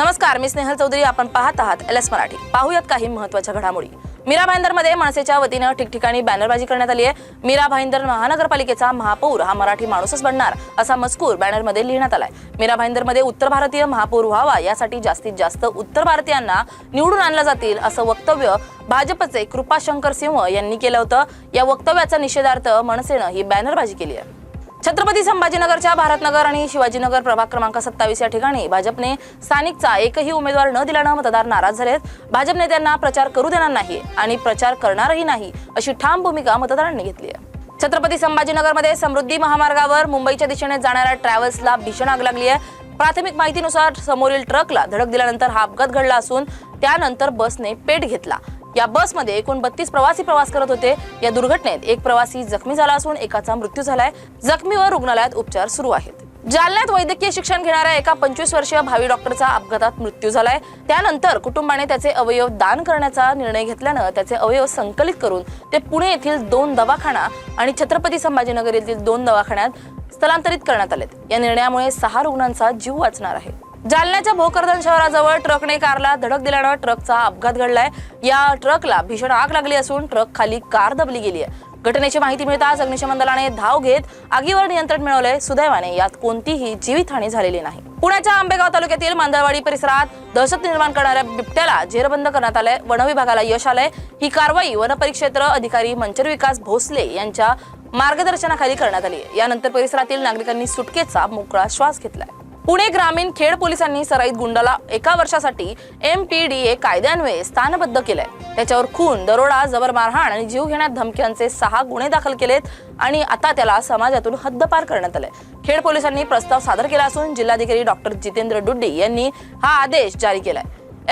नमस्कार मी स्नेहल चौधरी आपण पाहत आहात एल एस मराठी. पाहूयात काही महत्त्वाच्या घडामोडी. मीरा भाईंदरमध्ये मनसेच्या वतीनं ठिकठिकाणी बॅनरबाजी करण्यात आली आहे. मीरा भाईंदर महानगरपालिकेचा महापौर हा मराठी माणूसच बनणार असा मजकूर बॅनरमध्ये लिहिण्यात आलाय. मीरा भाईंदरमध्ये उत्तर भारतीय महापौर व्हावा यासाठी जास्तीत जास्त उत्तर भारतीयांना निवडून आणलं जातील असं वक्तव्य भाजपचे कृपाशंकर सिंह यांनी केलं होतं. या वक्तव्याचा निषेधार्थ मनसेनं ही बॅनरबाजी केली आहे. छत्रपती संभाजीनगरच्या भारतनगर आणि शिवाजीनगर प्रभाग क्रमांक सत्तावीस या ठिकाणी भाजपने स्थानिकचा एकही उमेदवार न दिल्यानं मतदार नाराज झालेत. भाजप नेत्यांना प्रचार करू देणार नाही आणि प्रचार करणारही नाही अशी ठाम भूमिका मतदारांनी घेतली आहे. छत्रपती संभाजीनगरमध्ये समृद्धी महामार्गावर मुंबईच्या दिशेने जाणाऱ्या ट्रॅव्हल्सला भीषण आग लागली आहे. प्राथमिक माहितीनुसार समोरील ट्रकला धडक दिल्यानंतर हा अपघात घडला असून त्यानंतर बसने पेट घेतला. या बसमध्ये एकूण बत्तीस प्रवासी प्रवास करत होते. या दुर्घटनेत एक प्रवासी जखमी झाला असून एकाचा मृत्यू झालाय. जखमीवर रुग्णालयात उपचार सुरू आहेत. जालन्यात वैद्यकीय शिक्षण घेणाऱ्या एका पंचवीस वर्षीय भावी डॉक्टरचा अपघातात मृत्यू झालाय. त्यानंतर कुटुंबाने त्याचे अवयव दान करण्याचा निर्णय घेतल्यानं त्याचे अवयव संकलित करून ते पुणे येथील दोन दवाखाना आणि छत्रपती संभाजीनगर येथील दोन दवाखान्यात स्थलांतरित करण्यात आलेत. या निर्णयामुळे सहा रुग्णांचा जीव वाचणार आहे. जालन्याच्या भोकरदन शहराजवळ ट्रकने कारला धडक दिल्यानं ट्रकचा अपघात घडलाय. या ट्रकला भीषण आग लागली असून ट्रक खाली कार दबली गेली आहे घटनेची माहिती मिळताच अग्निशमन दलाने धाव घेत आगीवर नियंत्रण मिळवलंय. सुदैवाने यात कोणतीही जीवितहानी झालेली नाही. पुण्याच्या आंबेगाव तालुक्यातील मांदळवाडी परिसरात दहशत निर्माण करणाऱ्या बिबट्याला जेरबंद करण्यात आलंय. वन विभागाला यश आलंय. ही कारवाई वनपरिक्षेत्र अधिकारी मंचर विकास भोसले यांच्या मार्गदर्शनाखाली करण्यात आली आहे. यानंतर परिसरातील नागरिकांनी सुटकेचा मोकळा श्वास घेतलाय. पुणे ग्रामीण खेड पोलिसांनी सराईत गुंडाला एका वर्षासाठी एम पी डी ए कायद्यान्वये स्थानबद्ध केलंय. त्याच्यावर खून दरोडा जबर मारहाण आणि जीव घेण्यात धमक्यांचे सहा गुन्हे दाखल केलेत आणि आता त्याला समाजातून हद्दपार करण्यात आलंय. खेड पोलिसांनी प्रस्ताव सादर केला असून जिल्हाधिकारी डॉक्टर जितेंद्र डुड्डी यांनी हा आदेश जारी केलाय.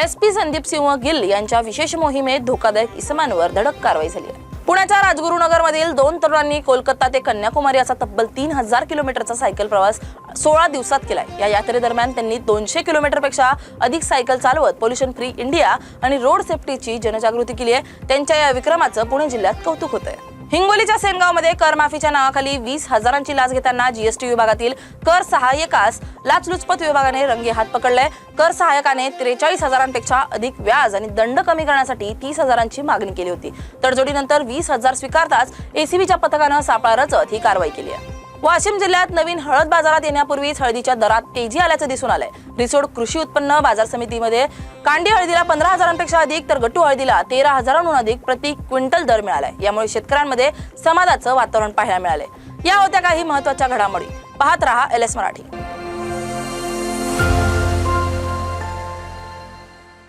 एस पी संदीप सिंह गिल यांच्या विशेष मोहिमेत धोकादायक इसमांवर धडक कारवाई झाली आहे. पुण्याच्या राजगुरुनगरमधील दोन तरुणांनी कोलकाता ते कन्याकुमारी असा तब्बल तीन हजार किलोमीटरचा सायकल प्रवास सोळा दिवसात केलाय. या यात्रेदरम्यान त्यांनी दोनशे किलोमीटरपेक्षा अधिक सायकल चालवत पोल्युशन फ्री इंडिया आणि रोड सेफ्टीची जनजागृती केली आहे. त्यांच्या या विक्रमाचं पुणे जिल्ह्यात कौतुक होत आहे हिंगोलीच्या सेनगावमध्ये करमाफीच्या नावाखाली वीस हजारांची लाच घेताना जीएसटी विभागातील कर सहाय्यकास लाचलुचपत विभागाने रंगे हात पकडलाय. कर सहाय्यकाने त्रेचाळीस हजारांपेक्षा अधिक व्याज आणि दंड कमी करण्यासाठी तीस हजारांची मागणी केली होती. तडजोडीनंतर वीस हजार स्वीकारताच एसीबीच्या पथकानं सापळा रचत ही कारवाई केली आहे. वाशिम जिल्ह्यात नवीन हळद बाजारात येण्यापूर्वीच हळदीच्या दरात तेजी आल्याचं दिसून आलंय. रिसोड कृषी उत्पन्न बाजार समितीमध्ये कांडी हळदीला पंधरा हजारांपेक्षा अधिक तर गट्टू हळदीला तेरा हजारांहून अधिक प्रति क्विंटल दर मिळालाय. यामुळे शेतकऱ्यांमध्ये समाजाचं वातावरण पाहायला मिळालंय. या होत्या काही महत्त्वाच्या घडामोडी. पाहत रहा एल एस मराठी.